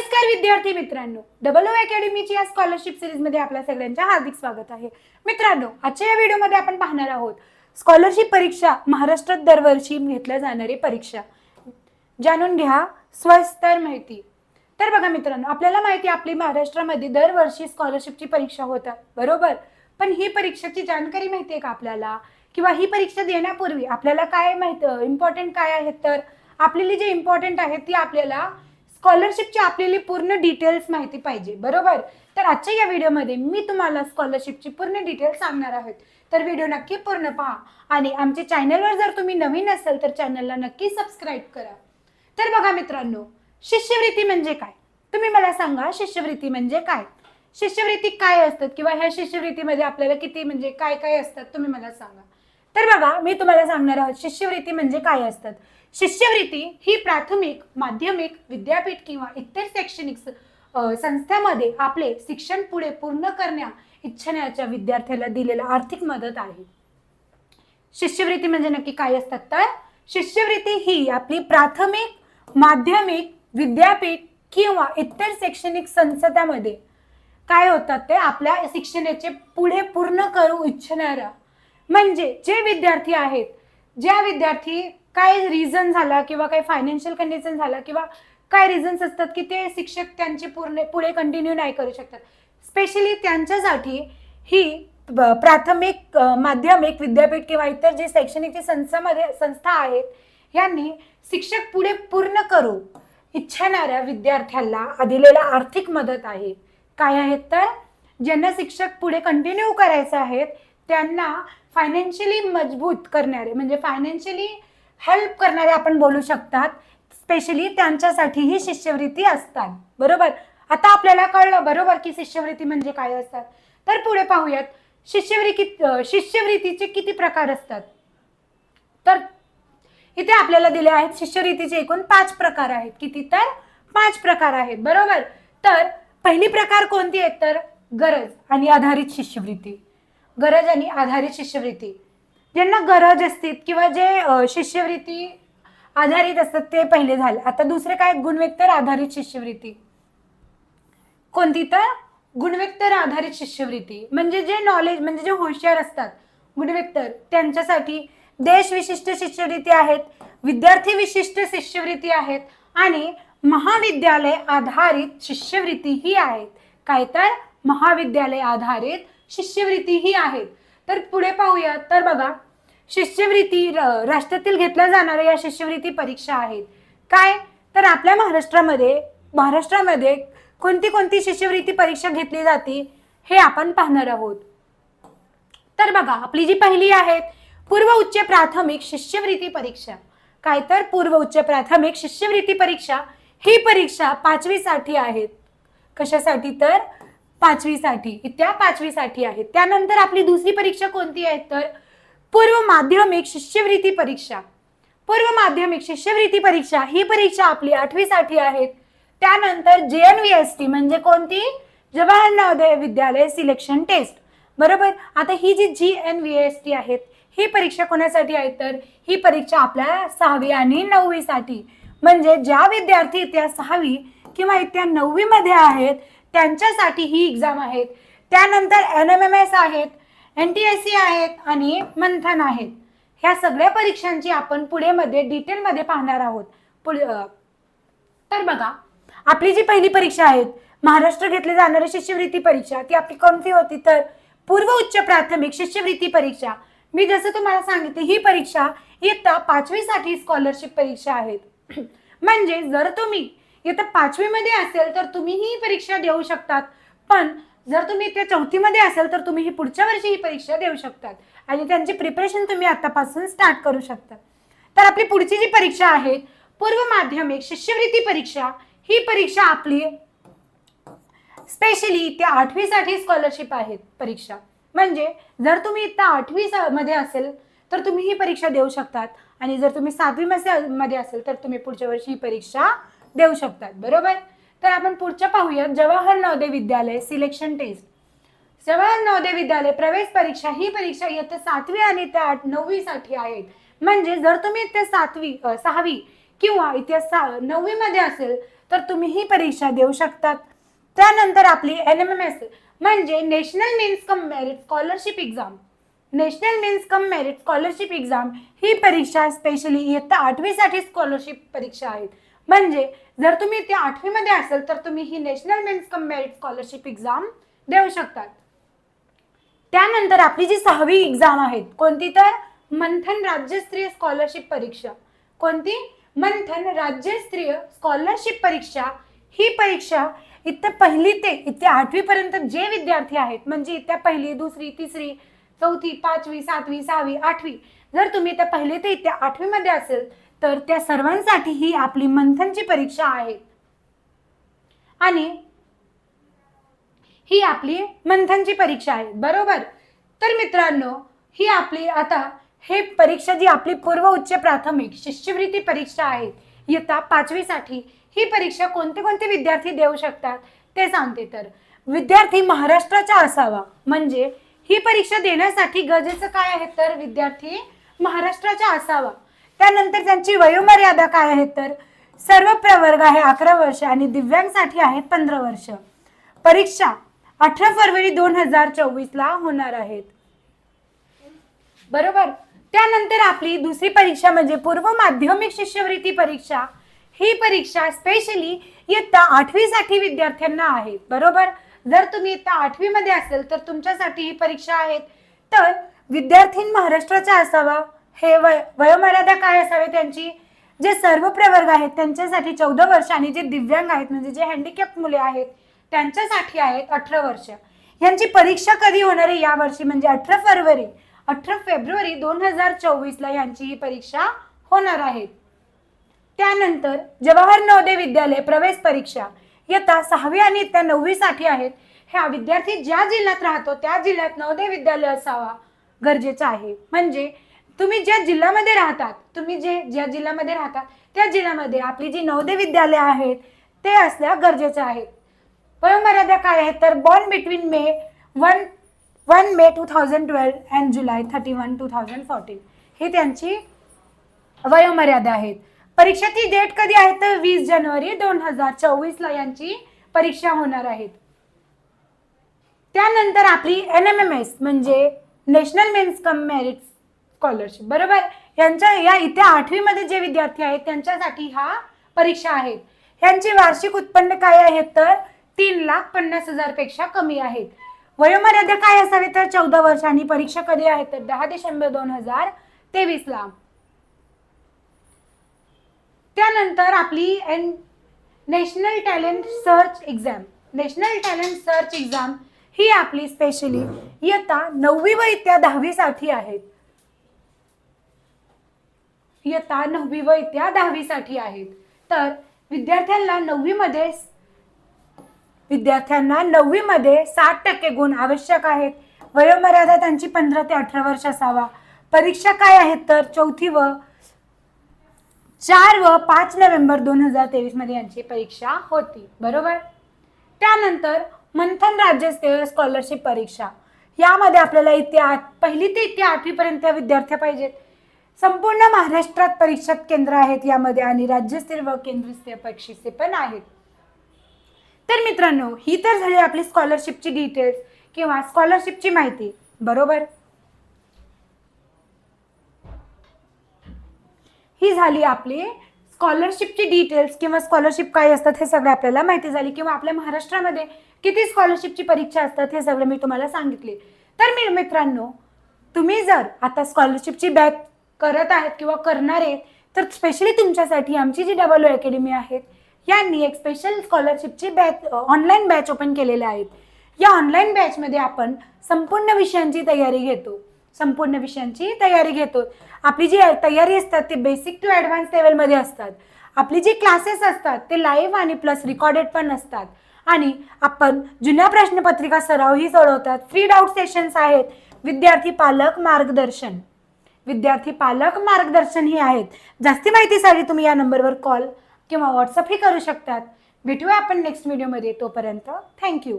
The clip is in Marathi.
नमस्कार विद्यार्थी मित्रांनो. डबल ओ अकॅडमीची या स्कॉलरशिप सिरीजमध्ये आपल्या सगळ्यांच्या हार्दिक स्वागत आहे. मित्रांनो आजच्या या व्हिडिओमध्ये आपण पाहणार आहोत स्कॉलरशिप परीक्षा महाराष्ट्रात दरवर्षी घेतल्या जाणारी परीक्षा. जाणून घ्या स्वस्तर माहिती. तर बघा मित्रांनो आपल्याला माहिती आपली महाराष्ट्रामध्ये दरवर्षी स्कॉलरशिपची परीक्षा होतात. बरोबर? पण ही परीक्षेची जाणकारी माहिती आहे का आपल्याला? किंवा ही परीक्षा देण्यापूर्वी आपल्याला काय माहीत इम्पॉर्टंट काय आहेत तर आपल्याला जे इम्पॉर्टंट आहे ती आपल्याला स्कॉलरशिपची आपल्याला पूर्ण डिटेल्स माहिती पाहिजे बरोबर? तर आजच्या या व्हिडिओमध्ये मी तुम्हाला स्कॉलरशिपची पूर्ण डिटेल्स सांगणार आहोत. तर व्हिडिओ नक्की पूर्ण पहा आणि आमच्या चॅनलवर जर तुम्ही नवीन असाल तर चॅनलला नक्की सबस्क्राईब करा. तर बघा मित्रांनो शिष्यवृत्ती म्हणजे काय? तुम्ही मला सांगा शिष्यवृत्ती म्हणजे काय? शिष्यवृत्ती काय असतात किंवा ह्या शिष्यवृत्तीमध्ये आपल्याला किती म्हणजे काय काय असतात तुम्ही मला सांगा. तर बघा मी तुम्हाला सांगणार आहोत शिष्यवृत्ती म्हणजे काय असतात? शिष्यवृत्ती ही प्राथमिक माध्यमिक विद्यापीठ किंवा इतर शैक्षणिक संस्थेमध्ये संस्थांमध्ये आपले शिक्षण पुढे पूर्ण करण्या इच्छण्याच्या विद्यार्थ्याला दिलेला आर्थिक मदत आहे. शिष्यवृत्ती म्हणजे नक्की काय असतात तर? शिष्यवृत्ती ही आपली प्राथमिक माध्यमिक विद्यापीठ किंवा इतर शैक्षणिक संस्थांमध्ये काय होतात ते? आपल्या शिक्षणाचे पुढे पूर्ण करू इच्छणाऱ्या म्हणजे जे विद्यार्थी आहेत ज्या विद्यार्थी काय रिझन झाला किंवा काही फायनान्शियल कंडिशन झाला किंवा काय रिझन्स असतात की ते शिक्षक त्यांचे पूर्ण पुढे कंटिन्यू नाही करू शकतात स्पेशली त्यांच्यासाठी ही प्राथमिक माध्यमिक विद्यापीठ किंवा इतर जे शैक्षणिक जे संस्थामध्ये संस्था आहेत यांनी शिक्षक पुढे पूर्ण करू इच्छिणाऱ्या विद्यार्थ्यांना दिलेला आर्थिक मदत आहे. काय आहेत तर ज्यांना शिक्षक पुढे कंटिन्यू करायचं आहेत त्यांना फायनान्शियली मजबूत करणारे म्हणजे फायनान्शियली हेल्प करणारे आपण बोलू शकतात. स्पेशली त्यांच्यासाठी ही शिष्यवृत्ती असतात. बरोबर? आता आपल्याला कळलं बरोबर की शिष्यवृत्ती म्हणजे काय असतात? तर पुढे पाहूयात. शिष्यवृत्ती शिष्यवृत्तीचे किती प्रकार असतात? तर इथे आपल्याला दिले आहेत शिष्यवृत्तीचे एकूण पाच प्रकार आहेत. किती तर? पाच प्रकार आहेत. बरोबर? तर पहिली प्रकार कोणती आहेत? तर गरज आणि आधारित शिष्यवृत्ती. गरज आणि आधारित शिष्यवृत्ती. ज्यांना गरज असते किंवा जे शिष्यवृत्ती आधारित असतात ते पहिले झाले. आता दुसरे काय? गुणवेक्तर आधारित शिष्यवृत्ती. कोणती तर? गुणवेक्तर आधारित शिष्यवृत्ती. म्हणजे जे नॉलेज म्हणजे जे हुशार असतात गुणवेक्तर त्यांच्यासाठी देश विशिष्ट शिष्यवृत्ती आहेत विद्यार्थी विशिष्ट शिष्यवृत्ती आहेत आणि महाविद्यालय आधारित शिष्यवृत्ती ही आहेत. काय तर? महाविद्यालय आधारित शिष्यवृत्ती ही आहेत तर पुढे पाहूया. तर बघा शिष्यवृत्ती र- राष्ट्रातील घेतल्या जाणाऱ्या या शिष्यवृत्ती परीक्षा आहेत. काय? तर आपल्या महाराष्ट्रामध्ये महाराष्ट्रामध्ये कोणती कोणती शिष्यवृत्ती परीक्षा घेतली जाते हे आपण पाहणार आहोत. तर बघा आपली जी पहिली आहे पूर्व उच्च प्राथमिक शिष्यवृत्ती परीक्षा. काय तर पूर्व उच्च प्राथमिक शिष्यवृत्ती परीक्षा ही परीक्षा पाचवीसाठी आहेत. कशासाठी तर? पाचवीसाठी त्या पाचवीसाठी आहेत त्यानंतर आपली दुसरी परीक्षा कोणती आहे? तर पूर्व माध्यमिक शिष्यवृत्ती परीक्षा. पूर्व माध्यमिक शिष्यवृत्ती परीक्षा ही परीक्षा आपली आठवीसाठी आहेत त्यानंतर जे एन व्ही एस टी म्हणजे कोणती? Jawahar Navodaya Vidyalaya selection test. बरोबर? आता ही जी J N V S T आहेत ही परीक्षा कोणासाठी आहे? तर ही परीक्षा आपल्या सहावी आणि नववीसाठी. म्हणजे ज्या विद्यार्थी त्या सहावी किंवा इत्या नववीमध्ये आहेत त्यांच्यासाठी ही एक्झाम आहेत. त्यानंतर एन एम एम एस आहेत एन टी एस सी आहेत आणि मंथन आहेत. ह्या सगळ्या परीक्षांची आपण पुढे मध्ये डिटेलमध्ये पाहणार आहोत. पुढे तर बघा आपली जी पहिली परीक्षा आहे महाराष्ट्र घेतली जाणारी शिष्यवृत्ती परीक्षा ती आपली कोणती होती? तर पूर्व उच्च प्राथमिक शिष्यवृत्ती परीक्षा. मी जसं तुम्हाला सांगितले ही परीक्षा इयत्ता पाचवीसाठी स्कॉलरशिप परीक्षा आहेत. म्हणजे जर तुम्ही इथं पाचवीमध्ये असेल तर तुम्ही ही परीक्षा देऊ शकतात. पण जर तुम्ही इथे चौथीमध्ये असेल तर तुम्ही ही पुढच्या वर्षी ही परीक्षा देऊ शकतात. आणि त्यांची प्रिपरेशन तुम्ही आतापासून स्टार्ट करू शकता. तर आपली पुढची जी परीक्षा आहे पूर्व माध्यमिक शिष्यवृत्ती परीक्षा ही परीक्षा आपली स्पेशली इथे आठवीसाठी स्कॉलरशिप आहेत परीक्षा. म्हणजे जर तुम्ही इथं आठवी स- मध्ये असेल तर तुम्ही ही परीक्षा देऊ शकतात. आणि जर तुम्ही सातवी मध्ये असेल तर तुम्ही पुढच्या वर्षी ही परीक्षा देऊ शकतात बरोबर? तर आपण पुढच्या पाहूयात. जवाहर नवोदय विद्यालय सिलेक्शन टेस्ट जवाहर नवोदय विद्यालय प्रवेश परीक्षा ही परीक्षा इयत्ता सातवी आणि त्या आठ नववीसाठी आहेत. म्हणजे जर तुम्ही इथे सातवी सहावी किंवा इतिहास सा- नववीमध्ये असेल तर तुम्ही ही परीक्षा देऊ शकतात. त्यानंतर आपली एन एम एम एस म्हणजे national means cum merit scholarship exam national means cum merit scholarship exam ही परीक्षा स्पेशली इयत्ता आठवीसाठी स्कॉलरशिप परीक्षा आहेत. म्हणजे जर तुम्ही त्या आठवीमध्ये असेल तर तुम्ही ही national means cum merit scholarship exam देऊ शकतात. त्यानंतर आपली जी सहावी एक्झाम आहेत कोणती तर? मंथन राज्यस्तरीय स्कॉलरशिप परीक्षा. कोणती? मंथन राज्यस्तरीय स्कॉलरशिप परीक्षा. ही परीक्षा इथं पहिली ते इथे आठवीपर्यंत जे विद्यार्थी आहेत म्हणजे इथं पहिली दुसरी तिसरी चौथी पाचवी सातवी सहावी आठवी जर तुम्ही त्या पहिली ते इथे आठवीमध्ये असेल तर त्या सर्वांसाठी ही आपली मंथनची परीक्षा आहे. आणि ही आपली मंथनची परीक्षा आहे. बरोबर? तर मित्रांनो ही आपली आता हे परीक्षा जी आपली पूर्व उच्च प्राथमिक शिष्यवृत्ती परीक्षा आहे इयत्ता पाचवीसाठी ही परीक्षा कोणते कोणते विद्यार्थी देऊ शकतात? ते सांगते तर. विद्यार्थी महाराष्ट्राचा असावा. म्हणजे ही परीक्षा देण्यासाठी गरजेचं काय आहे तर विद्यार्थी महाराष्ट्राचा असावा. त्यानंतर त्यांची वयोमर्यादा काय आहे तर? सर्व प्रवर्ग आहे अकरा वर्ष आणि दिव्यांगसाठी आहेत पंधरा वर्ष. परीक्षा अठरा फरवरी दोन हजार चोवीस ला होणार आहेत. बरोबर? त्यानंतर आपली दुसरी परीक्षा म्हणजे पूर्व माध्यमिक शिष्यवृत्ती परीक्षा. ही परीक्षा स्पेशली इयत्ता आठवीसाठी विद्यार्थ्यांना आहे. बरोबर? जर तुम्ही इयत्ता आठवीमध्ये असेल तर तुमच्यासाठी ही परीक्षा आहेत. तर विद्यार्थी महाराष्ट्राचा असावा हे वय वयोमर्यादा काय असावे त्यांची? जे सर्व प्रवर्ग आहेत त्यांच्यासाठी चौदा वर्ष आणि जे दिव्यांग आहेत म्हणजे जे हँडिकॅप मुले आहेत त्यांच्यासाठी आहेत अठरा वर्ष. यांची परीक्षा कधी होणार आहे यावर्षी म्हणजे अठरा फरवरी अठरा फेब्रुवारी दोन हजार चोवीसला यांची ही परीक्षा होणार आहे. त्यानंतर जवाहर नवोदय विद्यालय प्रवेश परीक्षा. इयत्ता सहावी आणि इयत्ता नववीसाठी आहेत. ह्या विद्यार्थी ज्या जिल्ह्यात राहतो त्या जिल्ह्यात नवोदय विद्यालय असावा गरजेचं आहे. म्हणजे तुम्ही ज्या जिल्ह्यामध्ये राहतात तुम्ही जे ज्या जिल्ह्यामध्ये राहतात त्या जिल्ह्यामध्ये आपली जी नवोदय विद्यालय आहेत ते असल्या गरजेचं आहे. वयोमर्यादा काय आहे तर born between May one one May two thousand twelve and July thirty one two thousand fourteen हे त्यांची वयोमर्यादा आहेत. परीक्षेची डेट कधी आहे तर वीस जानेवारी दोन हजार चोवीसला यांची परीक्षा होणार आहेत. त्यानंतर आपली एन एम एम एस म्हणजे national means cum merit scholarship बरोबर? यांच्या या इथे आठवीमध्ये जे विद्यार्थी आहेत त्यांच्यासाठी हा परीक्षा आहेत यांचे वार्षिक उत्पन्न काय आहेत तर तीन लाख पन्नास हजारपेक्षा कमी आहेत. वयोमर्यादा काय असावे तर चौदा वर्ष आणि परीक्षा कधी आहे तर दहा डिसेंबर दोन हजार तेवीस ला. त्यानंतर आपली N national talent search exam. National talent search exam ही आपली स्पेशली इयत्ता नववी व इत्या दहावीसाठी आहेत इयत्ता नववी व इत्या दहावीसाठी आहेत. तर विद्यार्थ्यांना नववीमध्ये विद्यार्थ्यांना नववीमध्ये साठ टक्के गुण आवश्यक आहेत. वयोमर्यादा त्यांची पंधरा ते अठरा वर्ष असावा. परीक्षा काय आहेत तर चौथी व चार व पाच नोव्हेंबर दोन हजार तेवीसमध्ये यांची परीक्षा होती. बरोबर? त्यानंतर मंथन राज्यस्तरीय स्कॉलरशिप परीक्षा. यामध्ये आपल्याला इथे आठ पहिली ते इथे आठवीपर्यंत विद्यार्थी पाहिजेत. संपूर्ण महाराष्ट्रात परीक्षा केंद्र आहेत यामध्ये आणि राज्यस्तरीय व केंद्रस्तरीय परीक्षेचे पण आहेत. तर मित्रांनो ही तर झाली आपली स्कॉलरशिपची डिटेल्स किंवा स्कॉलरशिपची माहिती. बरोबर? ही झाली आपली स्कॉलरशिपची डिटेल्स किंवा स्कॉलरशिप काय असतात हे सगळं आपल्याला माहिती झाली किंवा आपल्या महाराष्ट्रामध्ये किती स्कॉलरशिपची परीक्षा असतात हे सगळं मी तुम्हाला सांगितले. तर मी मित्रांनो तुम्ही जर आता स्कॉलरशिपची बॅच करत आहेत किंवा करणार आहेत तर स्पेशली तुमच्यासाठी आमची जी डबल अकॅडमी आहेत यांनी एक स्पेशल स्कॉलरशिपची बॅच ऑनलाईन बॅच ओपन केलेल्या आहेत. या ऑनलाईन बॅचमध्ये आपण संपूर्ण विषयांची तयारी घेतो. संपूर्ण विषयांची तयारी घेतो. आपली जी तयारी असतात ते बेसिक टू ॲडव्हान्स लेवलमध्ये असतात. आपली जी क्लासेस असतात ते लाईव्ह आणि प्लस रिकॉर्डेड पण असतात. आणि आपण जुन्या प्रश्नपत्रिका सरावही सोडवतात. फ्री डाऊट सेशन्स आहेत. विद्यार्थी पालक मार्गदर्शन. विद्यार्थी पालक मार्गदर्शन ही आहेत. जास्ती माहितीसाठी तुम्ही या नंबरवर कॉल किंवा व्हॉट्सअपही करू शकतात. भेटूया आपण नेक्स्ट व्हिडिओमध्ये तोपर्यंत थँक्यू